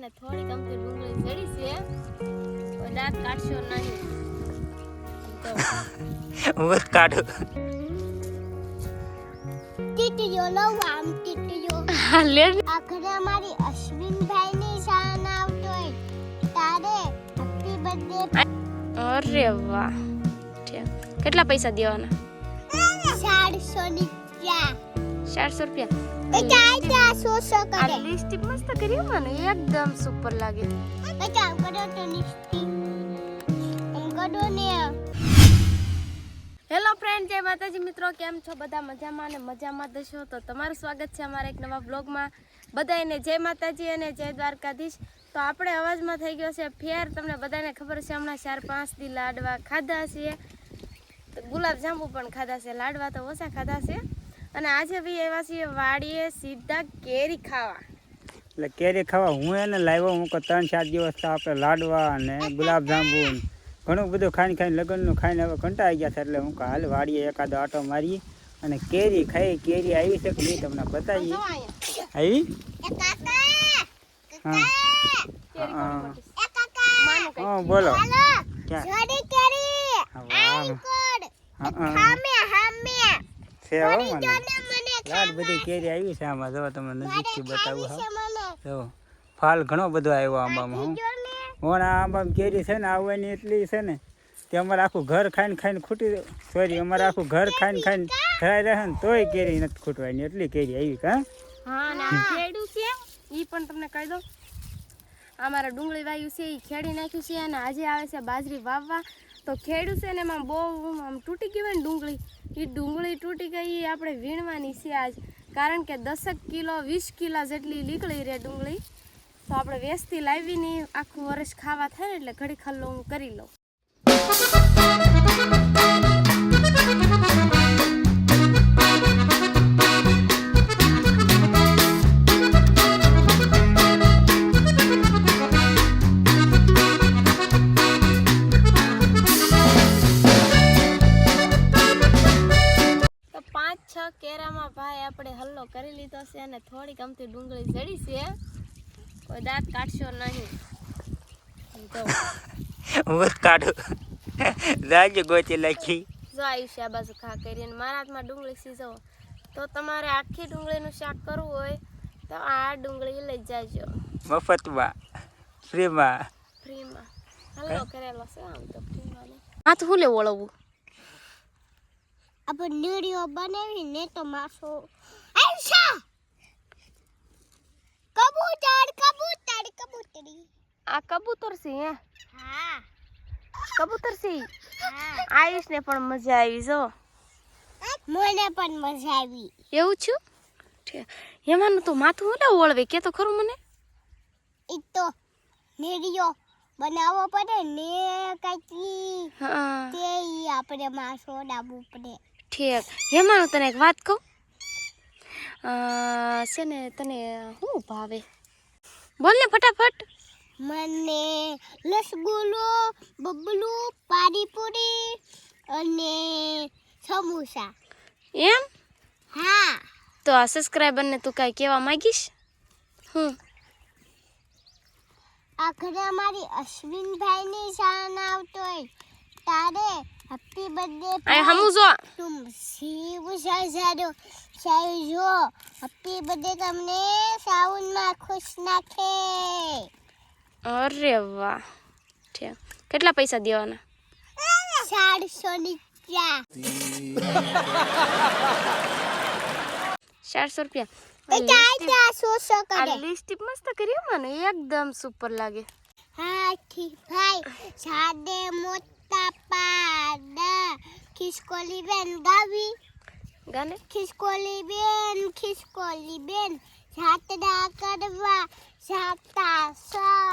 ને થોડી ગમતી ડુંગળી જડી છે. દાંત કાઢશો નહીં. હું જ કાઢું. ટીટીઓ લઉં આમ ટીટીઓ. હા લે આખરે અમારી અશ્વિનભાઈની શાન આવતો હોય. તારે હેપી બર્થડે અરે વાહ. કેટલા પૈસા દેવાના? 400 રૂપિયા 400 રૂપિયા. એ ચાય ચા સો સો આ લિપસ્ટિક મસ્ત કર્યું મને એકદમ સુપર લાગે. તો ને. હેલો ફ્રેન્ડ જય માતાજી. મિત્રો કેમ છો? બધા મજામાં અને મજામાં દશો તો તમારું સ્વાગત છે અમારા એક નવા બ્લોગમાં બધાને જય માતાજી અને જય દ્વારકાધીશ. તો આપણે અવાજમાં થઈ ગયો છે ફેર. તમને બધાને ખબર છે હમણાં ચાર પાંચ દી લાડવા ખાધા છે. તો ગુલાબ જાંબુ પણ ખાધા છે. લાડવા તો ઓછા ખાધા છે. અને આજે બી એવા છીએ વાડીએ સીધા કેરી ખાવા. એટલે કેરી ખાવા હું એને લાવ્યો હું કે ત્રણ ચાર દિવસ તો આપણે લાડવા અને ગુલાબજાંબુ ઘણું બધું ખાઈને ખાઈને લગ્નનું ખાઈને હવે કંટાળી ગયા છે એટલે હું હાલ વાડીએ એકાદો આટો મારી અને કેરી ખાઈ કેરી આવી છે કે નહીં તમને બતાવીએ. આવી? હા. કેરી હા. હા બોલો. કરી હા, વાહ. આંકોડ હા, હા. હામે હામે છે હો મને? જોને બધી કેરી આવી છે આમાં. જો તમે નજીકથી બતાવું હા. જો ફાલ ઘણો બધો આવ્યો આંબામાં હું. હું આ આંબામાં કેરી છે ને આવવાની એટલી છે ને કે અમારે આખું ઘર ખાઈને ખાઈને ખૂટી સોરી અમારે આખું ઘર ખાઈને ખાઈને ધરાઈ રહે ને તોય કેરી નથી ખૂટવાની. એટલી કેરી આવી કા હા. અને છે. એ પણ તમને કહી દઉં. અમારા ડુંગળી વાયુ છે એ ખેડી નાખ્યું છે અને આજે આવે છે બાજરી વાવવા. તો ખેડ્યું છે ને એમાં બહુ આમ તૂટી ગયું ને ડુંગળી એ ડુંગળી તૂટી ગઈ એ આપણે વીણવાની છે આજ. કારણ કે દસક કિલો, વીસ કિલો જેટલી નીકળી રહે ડુંગળી. તો આપણે વેસથી લાવીને આખું વર્ષ ખાવા થાય ને એટલે ઘડી ખલ્લો હું કરી લઉં. જડી છે. કોઈ દાંત કાઢશો નહીં. તો. હું કાઢું. રાજ્ય ગોચી લખી જો છે આ બાજુ ખા કરી અને મારા હાથમાં ડુંગળી સીઝો તો તમારે આખી ડુંગળીનું શાક કરવું હોય તો આ ડુંગળી લઈ જાજો. મફતમાં ફ્રીમાં. ફ્રીમાં. હલ્લો કરેલો છે આમ તો ફ્રીમાં હાથ હું લે વળવું? આપણે નીડીઓ બનાવીને તો માસો આયશા કબૂતર કબૂતર કબૂતરી. આ કબૂતર છે હે? હા. કબૂતર છે? હા. આયુષ ને પણ મજા આવી જો. મને પણ મજા આવી. એવું છું? ઠે. એમાંનું તો માથું ઓલા ઓળવે કે તો ખરું મને? ઈ તો નેરિયો બનાવવો પડે ને કાકી હા. તે આપણે માં ડાબવું પડે. ઠીક. હેમાનું તને એક વાત કહું? છે ને તને શું ભાવે? બોલ ને ફટાફટ. મને રસગુલ્લો બબલુ પાણીપુરી અને સમોસા. એમ? હા. તો આ સબસ્ક્રાઈબરને તું કાંઈ કહેવા માંગીશ? હું આખરે અમારી અશ્વિનભાઈની શાન આવતો હોય તારે હેપી બર્થડે આ હમું જો તુમ શિવ સારો સારું જો હેપી બર્થડે તમને સાઉન્ડમાં ખુશ નાખે અરે વાહ ઠીક કેટલા પૈસા દેવાના ચારસો ની ચા ચારસો રૂપિયા એ ચાય ચા સો સો આ કરે લિપસ્ટિક મસ્ત કરી હો મને એકદમ સુપર લાગે હાથી ભાઈ સાદે મોટા પાડા ખિસકોલી બેન ગાવી ગાને ખિસકોલી બેન ખિસકોલી બેન જાતરા કરવા જાતા સા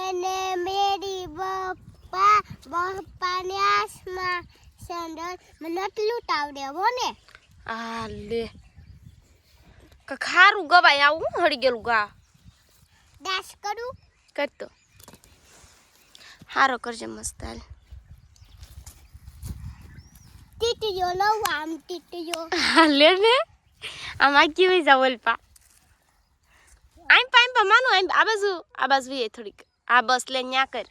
એને મેરી બપ્પા બપ્પાને આસમાં સંદર મને એટલું તાવડે હો ને આ લે ખારું ગવાય આવું હળી ગયેલું ગા દાસ કરું કરતો હારો કરજે મસ્ત હાલ ટીટીઓ લઉં આમ ટીટીઓ હા લે ને આમ આખી હોય જા ઓલપા આમ પામ હાલો માનું આમ આ બાજુ આ બાજુ વીએ થોડીક આ બસ લે ન્યા કર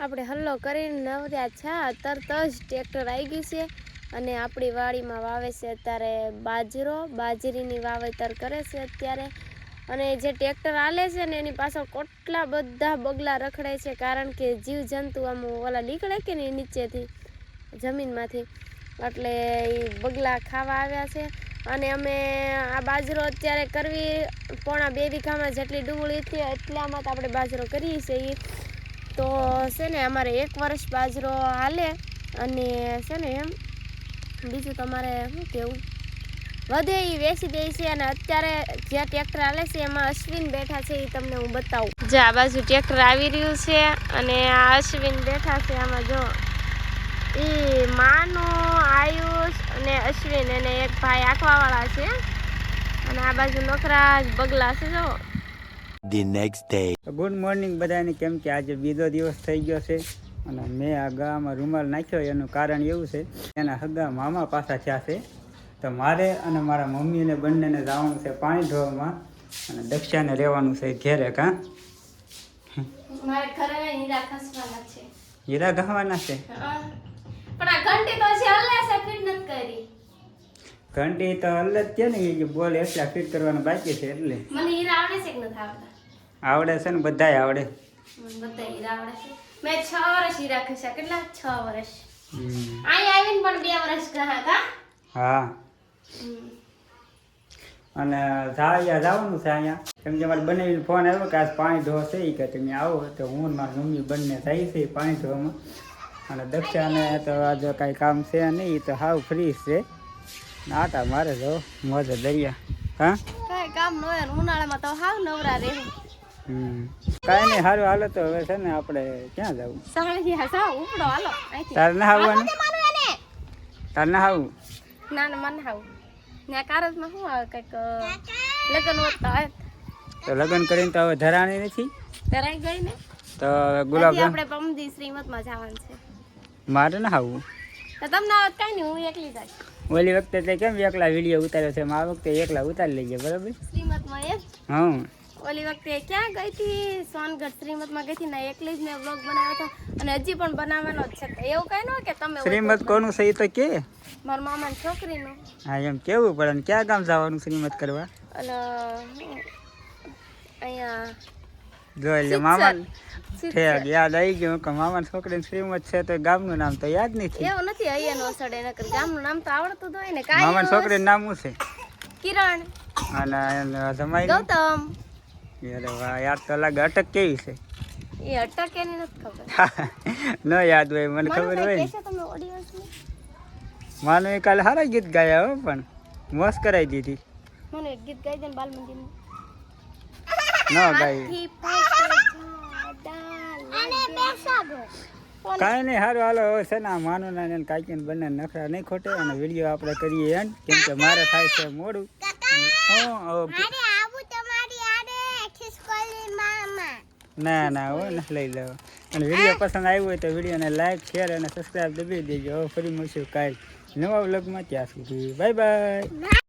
આપણે હલ્લો કરીને નવર્યા છે. તરત જ ટ્રેક્ટર આવી ગયું છે અને આપણી વાડીમાં વાવે છે અત્યારે બાજરો. બાજરીની વાવેતર કરે છે અત્યારે. અને જે ટ્રેક્ટર હાલે છે ને, એની પાછળ કેટલા બધા બગલા રખડે છે, કારણ કે જીવ જંતુ આમ ઓલા નીકળે કે નહીં નીચેથી, જમીનમાંથી. એટલે એ બગલા ખાવા આવ્યા છે. અને અમે આ બાજરો અત્યારે કરવી, પોણા બે વીઘામાં જેટલી ડુંગળી હતી, એટલામાં તો આપણે બાજરો કરીએ છીએ. તો છે ને, અમારે એક વર્ષ બાજરો હાલે, અને છે ને એમ, બીજું તમારે શું કેવું વધે એ વેચી દે છે અને અત્યારે જે ટ્રેક્ટર હાલે છે એમાં અશ્વિન બેઠા છે એ તમને હું બતાવું. જે આ બાજુ ટ્રેક્ટર આવી રહ્યું છે અને આ અશ્વિન બેઠા છે આમાં જો. એ માનો આયુષ અને અશ્વિન અને એક ભાઈ આંખવાવાળા છે. અને આ બાજુ નોકરા બગલા છે જો. The next day good morning બધાને કેમ કે આજે બીજો દિવસ થઈ ગયો છે અને મેં આ ગામાં રૂમાલ નાખ્યો એનું કારણ એવું છે એના હગા મામા પાછા થયા છે. તો મારે અને મારા મમ્મીને બંનેને જવાનું છે પાણી ધોવામાં અને દક્ષાને રહેવાનું છે ઘેરે કાં? હીરા ખસવાના છે. ઘંટી તો છે હલે છે ને કે બોલ એટલા ફિટ કરવાનું બાકી છે એટલે. આવડે છે ને બધાય આવડે. બધા હીરા આવડે છે. મેં છ વર્ષ હીરા ખસ્યા કેટલા? છ વર્ષ. અહીં આવીને પણ બે વર્ષ ગયા હતા. હા. અને અહીંયા જવાનું છે અહીંયા. કેમ કે મારે બંને ફોન આવ્યો કે આજ પાણી ધોશે ઈ કે તમે આવો. તો હું મારી મમ્મી બંને થાય છે પાણી ધોવામાં. અને દક્ષાને તો આજે કાંઈ કામ છે નહીં તો હાવ ફ્રી છે. નાટા મારે જો મોજ દરિયા. હા? કઈ કામ ન હોય ઉનાળામાં તો હાવ નવરા રહે. હમ. નહીં સારું હાલો તો હવે છે ને આપણે ક્યાં જવું? તારે ના આવવાનું તારે ના. આવું ના ના મને હાવ. ત્યાં કારજમાં શું આવે કંઈક લગ્ન હોતા હોય તો લગ્ન કરીને તો હવે ધરાણી નથી? ધરાઈ ગઈ ને? તો ગુલાબ આપણે પમદી શ્રીમતમાં જવાનું છે. મારે ના આવવું તો તમને આવત કાંઈ નહીં હું એકલી જાય ઓલી વખતે તે કેમ એકલા વીડિયો ઉતાર્યો છે? આ વખતે એકલા ઉતારી લઈએ બરાબર? શ્રીમતમાં એમ? હા ઓલી વખતે ક્યાં ગઈ હતી? સોનગઢ શ્રીમતમાં ગઈ હતી ને એકલી જ મેં બ્લોગ બનાવ્યો હતો. અને હજી પણ બનાવવાનો જ છે. એવું કઈ ન કે તમે શ્રીમત કોનું છે એ તો કે? મારા મામાની છોકરીનું. હા એમ કેવું પડે? ને ક્યાં ગામ જવાનું શ્રીમત કરવા? અને અહીંયા જો એટલે મામા ઠેક યાદ આવી ગયું કે મામાની છોકરીનું શ્રીમત છે? તો ગામનું નામ તો યાદ નથી એવું નથી અહીંયા સડે નકર ગામનું નામ તો આવડતું જ હોય ને. કાંઈ મામાની છોકરીનું નામ શું છે? કિરણ. અને જમાઈ ગૌતમ. અરે વાહ યાદ તો અલગ અટક કેવી છે? એ અટક એની નથી ખબર. ન યાદ હોય મને ખબર હોય ને કહેશો તમે ઓડિયન્સને માનું એ કાલે સારા ગીત ગાયા હો પણ મોસ કરાવી દીધી. મને એક ગીત ગાઈ દે ને બાલ મંદિર ન ગાઈ? કાંઈ નહીં સારું હાલો હવે છે ને આ માનું ના ને કાંઈ બંને નખરા નહીં ખોટે અને વીડિયો આપણે કરીએ એમ કેમ કે મારે થાય છે મોડું. ના ના હો ને લઈ લેવો. અને વીડિયો પસંદ આવ્યો હોય તો વિડીયોને લાઈક શેર અને સબસ્ક્રાઈબ દબાવી દેજો. હવે ફરી મળશું કાલ. નવા વ્લોગમાં ત્યાં સુધી બાય બાય.